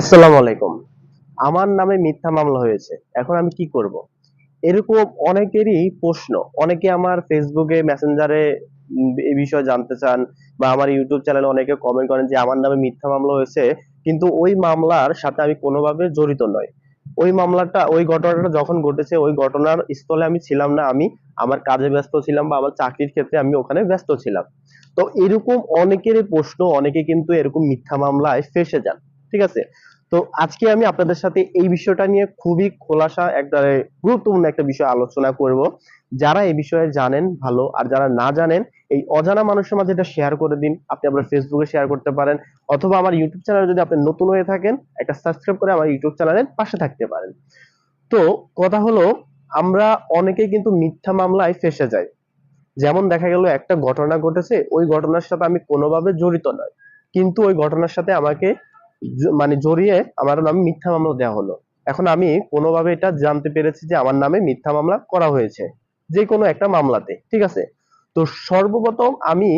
আসসালামু আলাইকুম। আমার নামে মিথ্যা মামলা হয়েছে। এখন আমি কি করব? এরকম অনেকেরই প্রশ্ন। অনেকে আমার ফেসবুকে মেসেঞ্জারে এই বিষয়ে জানতে চান বা আমার ইউটিউব চ্যানেলে অনেকে কমেন্ট করেন যে, আমার নামে মিথ্যা মামলা হয়েছে। কিন্তু ওই মামলার সাথে আমি কোনোভাবে জড়িত নয় ওই মামলাটা, ওই ঘটনাটা যখন ঘটেছে, ওই ঘটনার স্থলে আমি ছিলাম না। আমি আমার কাজে ব্যস্ত ছিলাম বা আমার চাকরির ক্ষেত্রে আমি ওখানে ব্যস্ত ছিলাম। তো এরকম অনেকেরই প্রশ্ন, অনেকে কিন্তু এরকম মিথ্যা মামলায় ফেসে যান। ঠিক আছে? তো আজকে আমি আপনাদের সাথে এই বিষয়টা নিয়ে খুবই খোলাসা একটা গুরুত্বপূর্ণ একটা বিষয় আলোচনা করব। যারা এই বিষয়ে জানেন ভালো, আর যারা না জানেন, এই অজানা মানুষের মাঝে এটা শেয়ার করে দিন। আপনি আপনার ফেসবুকে শেয়ার করতে পারেন, অথবা আমার ইউটিউব চ্যানেলে যদি আপনি নতুন হয়ে থাকেন, একটা সাবস্ক্রাইব করে আমার ইউটিউব চ্যানেলের পাশে থাকতে পারেন। তো কথা হলো, আমরা অনেকেই কিন্তু মিথ্যা মামলায় ফেসে যাই। যেমন দেখা গেল একটা ঘটনা ঘটেছে, ওই ঘটনার সাথে আমি কোনোভাবে জড়িত নয় কিন্তু ওই ঘটনার সাথে আমাকে মানে জড়িয়ে আমার নামে মিথ্যা মামলা দেওয়া হলো। এখন আমি কোনোভাবে এটা জানতে পেরেছি যে আমার নামে মিথ্যা মামলা করা হয়েছে যে কোনো একটা মামলাতে, ঠিক আছে? তো সর্বপ্রথম আমি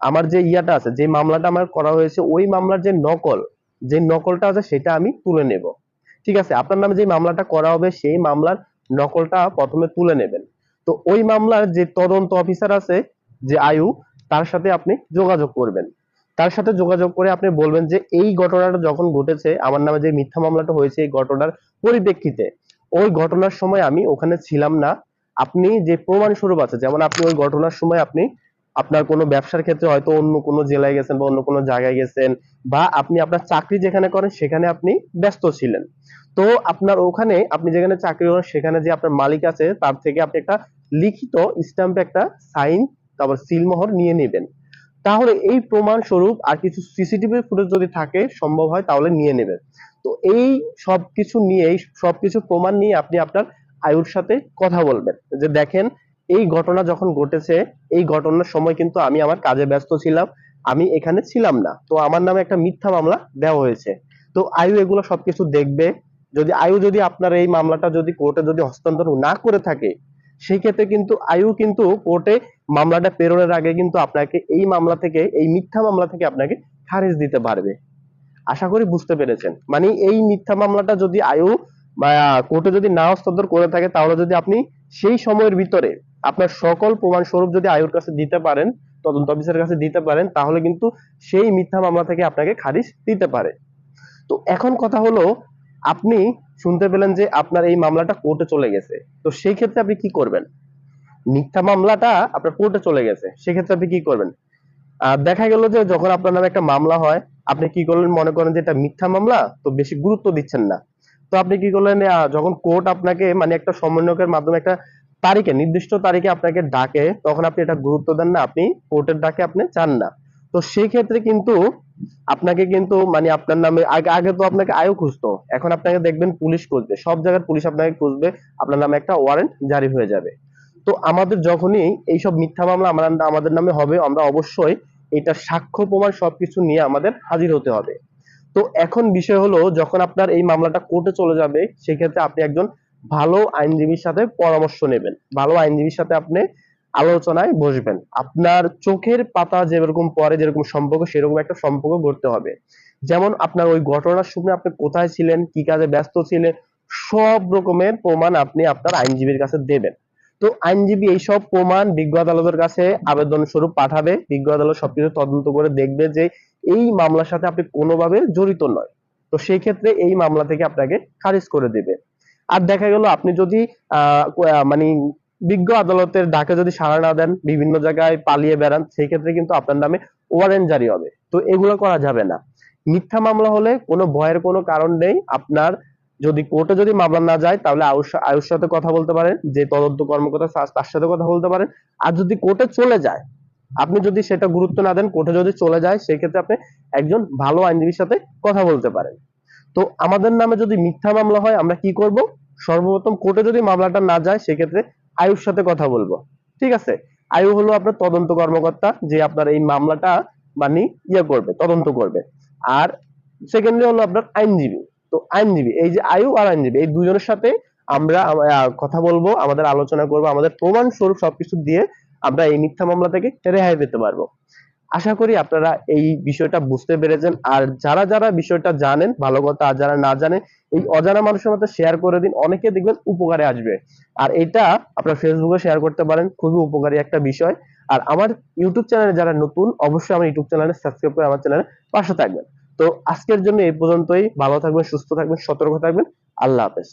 আমার যে ইয়াটা আছে, যে মামলাটা আমার করা হয়েছে, ওই মামলার যে নকল, যে নকলটা আছে সেটা আমি তুলে নেব। ঠিক আছে? আপনার নামে যে মামলাটা করা হবে, সেই মামলার নকলটা প্রথমে তুলে নেবেন। তো ওই মামলার যে তদন্ত অফিসার আছে, যে আয়ু, তার সাথে আপনি যোগাযোগ করবেন। তার সাথে যোগাযোগ করে আপনি বলবেন যে এই ঘটনাটা যখন ঘটেছে, আমার নামে যে মিথ্যা মামলাটা হয়েছে এই ঘটনার পরিপ্রেক্ষিতে, ওই ঘটনার সময় আমি ওখানে ছিলাম না। আপনি যে প্রমাণ স্বরূপ আছে, যেমন আপনি ওই ঘটনার সময় আপনি আপনার কোনো ব্যবসার ক্ষেত্রে হয়তো অন্য কোনো জেলায় গেছেন বা অন্য কোনো জায়গায় গেছেন বা আপনি আপনার চাকরি যেখানে করেন সেখানে আপনি ব্যস্ত ছিলেন। তো আপনার ওখানে আপনি যেখানে চাকরি করেন সেখানে যে আপনার মালিক আছে, তার থেকে আপনি একটা লিখিত, স্ট্যাম্পে একটা সাইন, তারপর সিলমোহর নিয়ে নেবেন। তাহলে এই প্রমাণ স্বরূপ আর কিছু সিসিটিভি ফুটেজ যদি থাকে, সম্ভব হয় তাহলে নিয়ে নেবেন। তো এই সবকিছু নিয়ে এই সবকিছু প্রমাণ নিয়ে আপনি আপনার আয়ুর সাথে কথা বলবেন। যে দেখেন, এই ঘটনা যখন ঘটেছে, এই ঘটনার সময় কিন্তু আমি আমার কাজে ব্যস্ত ছিলাম, আমি এখানে ছিলাম না। তো আমার নামে একটা মিথ্যা মামলা দেওয়া হয়েছে। তো আয়ু এগুলো সবকিছু দেখবে। যদি, আয়ু যদি আপনার এই মামলাটা যদি কোর্টে যদি হস্তান্তর না করে থাকে, সেই ক্ষেত্রে কিন্তু আয়ু কিন্তু কোর্টে মামলাটা প্রেরণের আগে কিন্তু আপনাকে এই মামলা থেকে, এই মিথ্যা মামলা থেকে আপনাকে খারিজ দিতে পারবে। আশা করি বুঝতে পেরেছেন। মানে এই মিথ্যা মামলাটা যদি আয়ু কোর্টে যদি না হস্তান্তর করে থাকে, তাহলে যদি আপনি সেই সময়ের ভিতরে আপনার সকল প্রমাণ স্বরূপ যদি আয়ুর কাছে দিতে পারেন, তদন্ত অফিসারের কাছে দিতে পারেন, তাহলে কিন্তু সেই মিথ্যা মামলা থেকে আপনাকে খারিজ দিতে পারে। তো এখন কথা হলো, আপনি শুনতে পেলেন যে আপনার এই মামলাটা কোর্টে চলে গেছে। তো সেই ক্ষেত্রে আপনি কি করবেন? মিথ্যা মামলাটা আপনার কোর্টে চলে গেছে। সেক্ষেত্রে আপনি কি করবেন? দেখা গেল যে যখন আপনার নামে একটা মামলা হয়, আপনি কি করলেন? মনে করেন যে এটা মিথ্যা মামলা, তো বেশি গুরুত্ব দিচ্ছেন না। তো আপনি কি করলেন? যখন কোর্ট আপনাকে মানে একটা সমন্বয়কের মাধ্যমে একটা তারিখে, নির্দিষ্ট তারিখে আপনাকে ডাকে, তখন আপনি এটা গুরুত্ব দেন না, আপনি কোর্টের ডাকে আপনি চান না। তো সেই ক্ষেত্রে কিন্তু আপনাকে কিন্তু মানে আপনার নামে, আগে আগে তো আপনাকে আয়ু খুঁজতো। এখন আপনাকে দেখবেন পুলিশ খুঁজবে, সব জায়গার পুলিশ আপনাকে খুঁজবে, আপনার নামে একটা ওয়ারেন্ট জারি হয়ে যাবে। তো আমাদের যখনই এইসব মিথ্যা মামলা আমরা আমাদের নামে হবে, আমরা অবশ্যই এটা সাক্ষ্য, প্রমাণ সবকিছু নিয়ে আমাদের হাজির হতে হবে। তো এখন বিষয় হলো, যখন আপনার এই মামলাটা কোর্টে চলে যাবে, সেক্ষেত্রে আপনি একজন ভালো আইনজীবীর সাথে পরামর্শ নেবেন। ভালো আইনজীবীর সাথে আপনি আলোচনায় বসবেন। আপনার চোখের পাতা যেরকম পরে যেরকম সম্পর্ক, সেরকম একটা সম্পর্ক গড়তে হবে। যেমন আপনার ওই ঘটনার সময় আপনি কোথায় ছিলেন, কি কাজে ব্যস্ত ছিলেন, সব রকমের প্রমাণ আপনি আপনার আইনজীবীর কাছে দেবেন। তো আইনজীবী এইসব প্রমাণ বিজ্ঞ আদালতের কাছে আবেদন স্বরূপ পাঠাবে। বিজ্ঞ আদালত সবকিছু তদন্ত করে দেখবে যে এই মামলার সাথে আপনি কোনোভাবে জড়িত নয়। তো সেই ক্ষেত্রে এই মামলা থেকে আপনাকে খারিজ করে দেবে। আর দেখা গেল আপনি যদি মানে বিজ্ঞ আদালতের ডাকে যদি সাড়া না দেন, বিভিন্ন জায়গায় পালিয়ে বেড়ান সেই ক্ষেত্রে কিন্তু আপনার নামে ওয়ারেন্ট জারি হবে। তো এগুলো করা যাবে না। মিথ্যা মামলা হলে কোনো ভয়ের কোনো কারণ নেই। আপনার যদি কোর্টে যদি মামলা না যায়, তাহলে আয়ুষ সাথে কথা বলতে পারেন, যে তদন্ত কর্মকর্তা তার সাথে কথা বলতে পারেন। আর যদি কোর্টে চলে যায়, আপনি যদি সেটা গুরুত্ব না দেন, কোর্টে যদি চলে যায়, সেক্ষেত্রে আপনি একজন ভালো আইনজীবীর সাথে কথা বলতে পারেন। তো আমাদের নামে যদি মিথ্যা মামলা হয়, আমরা কি করব? সর্বপ্রথম কোর্টে যদি মামলাটা না যায়, সেক্ষেত্রে আয়ুর সাথে কথা বলব। ঠিক আছে? আয়ু হলো আপনার তদন্ত কর্মকর্তা, যে আপনার এই মামলাটা মানে ইয়ে করবে, তদন্ত করবে। আর সেকেন্ডলি হলো আপনার আইনজীবী। তো আইনজীবী, এই যে আয়ু আর আইনজীবী, এই দুজনের সাথে আমরা কথা বলব, আমাদের আলোচনা করব, আমাদের প্রমাণ স্বরূপ সবকিছু দিয়ে আমরা এই মিথ্যা মামলা থেকে রেহাই পেতে পারব। আশা করি আপনারা এই বিষয়টা বুঝতে পেরেছেন। আর যারা যারা বিষয়টা জানেন, ভালো কথা, আর যারা না জানেন, এই অজানা মানুষের মধ্যে শেয়ার করে দিন, অনেকে দেখবেন উপকারে আসবে। আর এটা আপনার ফেসবুকে শেয়ার করতে পারেন, খুবই উপকারী একটা বিষয়। আর আমার ইউটিউব চ্যানেলে যারা নতুন, অবশ্যই আমার ইউটিউব চ্যানেলে সাবস্ক্রাইব করে আমার চ্যানেলে পাশে থাকবেন। তো আজকের জন্য এই পর্যন্তই। ভালো থাকবেন সুস্থ থাকবেন সতর্ক থাকবেন। আল্লাহ হাফেজ।